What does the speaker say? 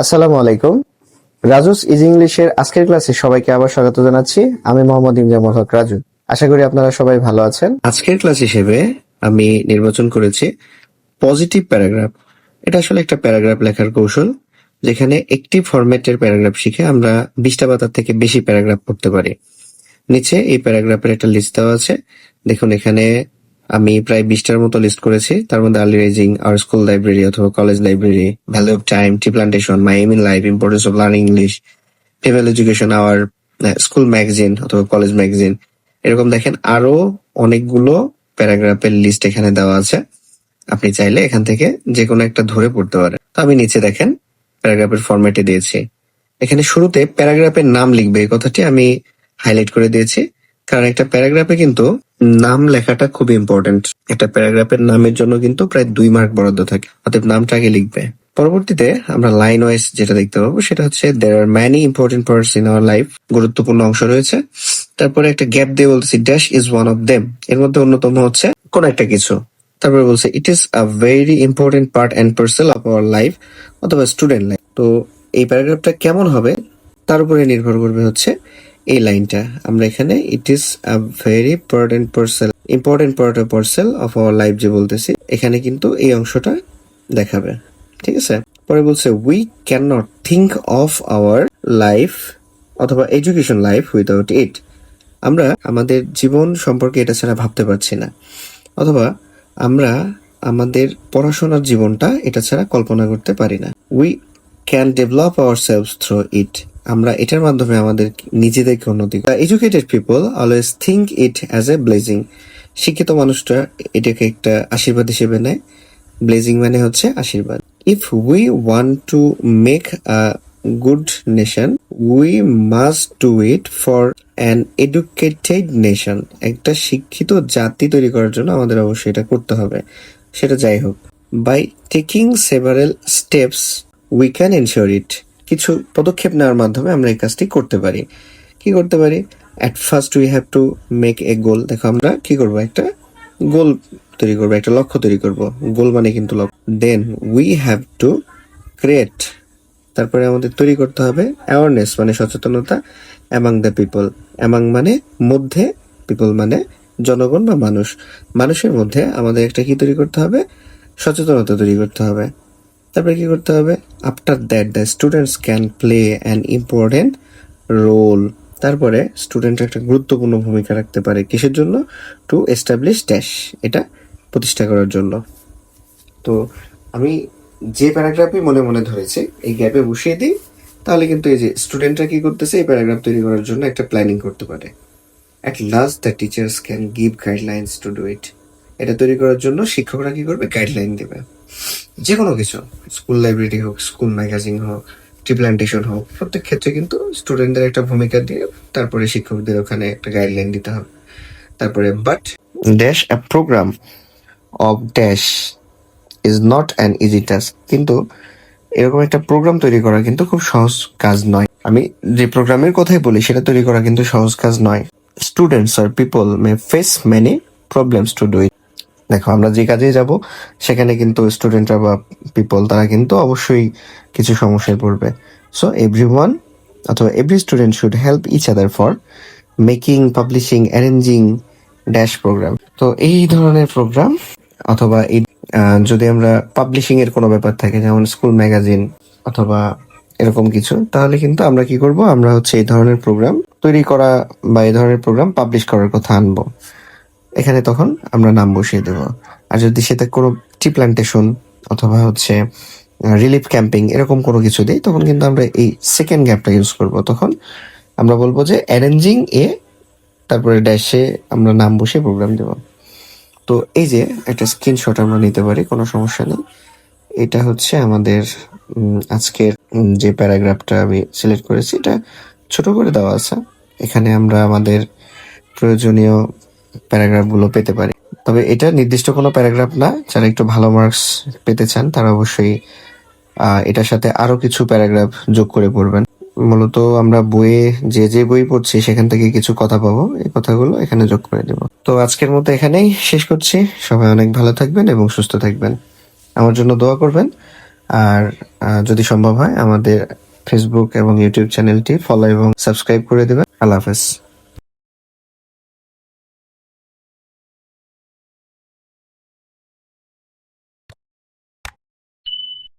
আসসালামু আলাইকুম। রাজুস ইজ ইংলিশের আজকের ক্লাসে সবাইকে আবার স্বাগত জানাচ্ছি। আমি মোহাম্মদ ইমজামুল হক রাজু। আশা করি আপনারা সবাই ভালো আছেন। আজকের ক্লাস হিসেবে আমি নির্বাচন করেছি পজিটিভ প্যারাগ্রাফ। এটা আসলে একটা প্যারাগ্রাফ লেখার কৌশল, যেখানে একটি ফরম্যাটের প্যারাগ্রাফ শিখে আমরা বিশটা পাতার থেকে বেশি প্যারাগ্রাফ পড়তে পারি। নিচে এই প্যারাগ্রাফের একটা লিস্ট দেওয়া আছে। দেখুন এখানে আমি প্রায় বিশটার মতো লিস্ট করেছি। তার মধ্যে early rising our school library অথবা college library value of time tree plantation my aim in life importance of learning English female education our school magazine অথবা কলেজ ম্যাগাজিন এরকম দেখেন আরও অনেকগুলো প্যারাগ্রাফের লিস্ট এখানে দেওয়া আছে। আপনি চাইলে এখান থেকে যে কোনো একটা ধরে পড়তে পারেন। তো আমি নিচে দেখেন প্যারাগ্রাফের ফরম্যাটে দিয়েছি। এখানে শুরুতে প্যারাগ্রাফের নাম লিখবে। এই কথাটি আমি হাইলাইট করে দিয়েছি। কারণ একটা প্যারাগ্রাফে কিন্তু নাম লেখাটা খুব ইম্পর্টেন্ট একটা প্যারাগ্রাফের নামের জন্য কিন্তু প্রায় দুই মার্ক বরাদ্দ থাকে। অতএব নামটা আগে লিখবে। পরবর্তীতে আমরা লাইন ওয়াইজ যেটা দেখতে পাবো, সেটা হচ্ছে there are many important parts in our life গুরুত্বপূর্ণ অংশ রয়েছে। তারপরে একটা গ্যাপ দিয়ে বলছি dash is one of them এর মধ্যে অন্যতম হচ্ছে কোন একটা কিছু। তারপরে বলছে it is a very important part and parcel of our life অথবা স্টুডেন্ট লাইফ তো এই প্যারাগ্রাফটা কেমন হবে? তার উপরে নির্ভর করবে হচ্ছে এই লাইনটা। আমরা এখানে it is a very important parcel important part of parcel of our life যে বলতেছি, এখানে কিন্তু এই অংশটা দেখাবে। ঠিক আছে? পরে বলছে we can not think of our life অথবা এডুকেশন লাইফ উইদাউট ইট আমরা আমাদের জীবন সম্পর্কে এটা ছাড়া ভাবতে পারছি না। অথবা আমরা আমাদের পড়াশোনার জীবনটা এটা ছাড়া কল্পনা করতে পারি না। We can develop our selves through it আমরা এটার মাধ্যমে আমাদের নিজেদেরকে উন্নতি educated people always think it as a blessing শিক্ষিত মানুষটা এটাকে একটা আশীর্বাদ হিসেবে নেয়। ব্লেজিং মানে হচ্ছে আশীর্বাদ। If we want to make a good nation we must do it for an educated nation একটা শিক্ষিত জাতি তৈরি করার জন্য আমাদের অবশ্যই এটা করতে হবে। সেটা যাই হোক। By taking several steps we can ensure it কিছু পদক্ষেপ নেওয়ার মাধ্যমে আমরা এই কাজটি করতে পারি। কি করতে পারি? At first we have to make a goal দেখো, আমরা কি করব? একটা গোল তৈরি করব, একটা লক্ষ্য তৈরি করব। গোল মানে কিন্তু লক্ষ্য। Then we have to create তারপরে আমাদের তৈরি করতে হবে অ্যাওয়ারনেস মানে সচেতনতা অ্যামাং দ্য পিপল অ্যামাং মানে মধ্যে পিপল মানে জনগণ বা মানুষ। মানুষের মধ্যে আমাদের একটা কি তৈরি করতে হবে? সচেতনতা তৈরি করতে হবে। তারপরে কি করতে হবে? After that the students can play an important role তারপরে স্টুডেন্ট একটা গুরুত্বপূর্ণ ভূমিকা রাখতে পারে কিসের জন্য? টু এস্টাবলিশ ড্যাশ এটা প্রতিষ্ঠা করার জন্য। তো আমি যে প্যারাগ্রাফই মনে মনে ধরেছি, এই গ্যাপে বসিয়ে দিই, তাহলে কিন্তু এই যে স্টুডেন্টরা কি করতেছে, এই প্যারাগ্রাফ তৈরি করার জন্য একটা প্ল্যানিং করতে পারে। At last the teachers can give guidelines to do it এটা তৈরি করার জন্য শিক্ষকরা কি করবে? গাইডলাইন দেবে। যে কোনো কিছু স্কুল লাইব্রেরি হোক স্কুল ম্যাগাজিন হোক টি প্ল্যান্টেশন হোক, প্রত্যেক ক্ষেত্রে কিন্তু স্টুডেন্টদের একটা ভূমিকা দিয়ে তারপরে শিক্ষকদের ওখানে একটা গাইডলাইন দিতে হবে। তারপরে but dash a program of dash is not an easy task কিন্তু এরকম একটা প্রোগ্রাম তৈরি করা কিন্তু খুব সহজ কাজ নয়। আমি যে প্রোগ্রামের কথাই বলি, সেটা তৈরি করা কিন্তু সহজ কাজ নয়। Students R people may face many problems to do it দেখো, আমরা যে কাজে যাব, সেখানে কিন্তু স্টুডেন্টরা বা পিপল তারা কিন্তু অবশ্যই কিছু সমস্যায় পড়বে। সো এভরি ওয়ান অথবা every student should help each other for making publishing arranging dash program তো এই ধরনের প্রোগ্রাম অথবা এই যদি আমরা পাবলিশিং এর কোনো ব্যাপার থাকে, যেমন স্কুল ম্যাগাজিন অথবা এরকম কিছু, তাহলে কিন্তু আমরা কি করব? আমরা হচ্ছে এই ধরনের প্রোগ্রাম তৈরি করা বা এই ধরনের প্রোগ্রাম পাবলিশ করার কথা আনব। এখানে তখন আমরা নাম বসিয়ে দেব। আর যদি সেটা কোনো টি প্ল্যান্টেশন অথবা হচ্ছে রিলিফ ক্যাম্পিং এরকম কোনো কিছু দিই, তখন কিন্তু আমরা এই সেকেন্ড গ্যাপটা ইউজ করব। তখন আমরা বলব যে অ্যারেঞ্জিং এ তারপরে ড্যাশে আমরা নাম বসিয়ে প্রোগ্রাম দেব। তো এই যে একটা স্ক্রিনশট আমরা নিতে পারি, কোনো সমস্যা নেই। এটা হচ্ছে আমাদের আজকের যে প্যারাগ্রাফটা আমি সিলেক্ট করেছি, এটা ছোট করে দেওয়া আছে। এখানে আমরা আমাদের প্রয়োজনীয় প্যারাগ্রাফগুলো পেতে পারি। তবে এটা নির্দিষ্ট কোনো প্যারাগ্রাফ না, যারা একটু ভালো মার্কস পেতে চান, তারা অবশ্যই এটার সাথে আরও কিছু প্যারাগ্রাফ যোগ করে পড়বেন। মূলত আমরা বইয়ে যে যে বই পড়ছি, সেখান থেকে কিছু কথা পাবো। এই কথাগুলো এখানে যোগ করে দেব। তো আজকের মতো এখানেই শেষ করছি। সবাই অনেক ভালো থাকবেন এবং সুস্থ থাকবেন। আমার জন্য দোয়া করবেন। আর যদি সম্ভব হয়, আমাদের ফেসবুক এবং ইউটিউব চ্যানেলটি ফলো এবং সাবস্ক্রাইব করে দেবেন। আল্লাহ হাফেজ।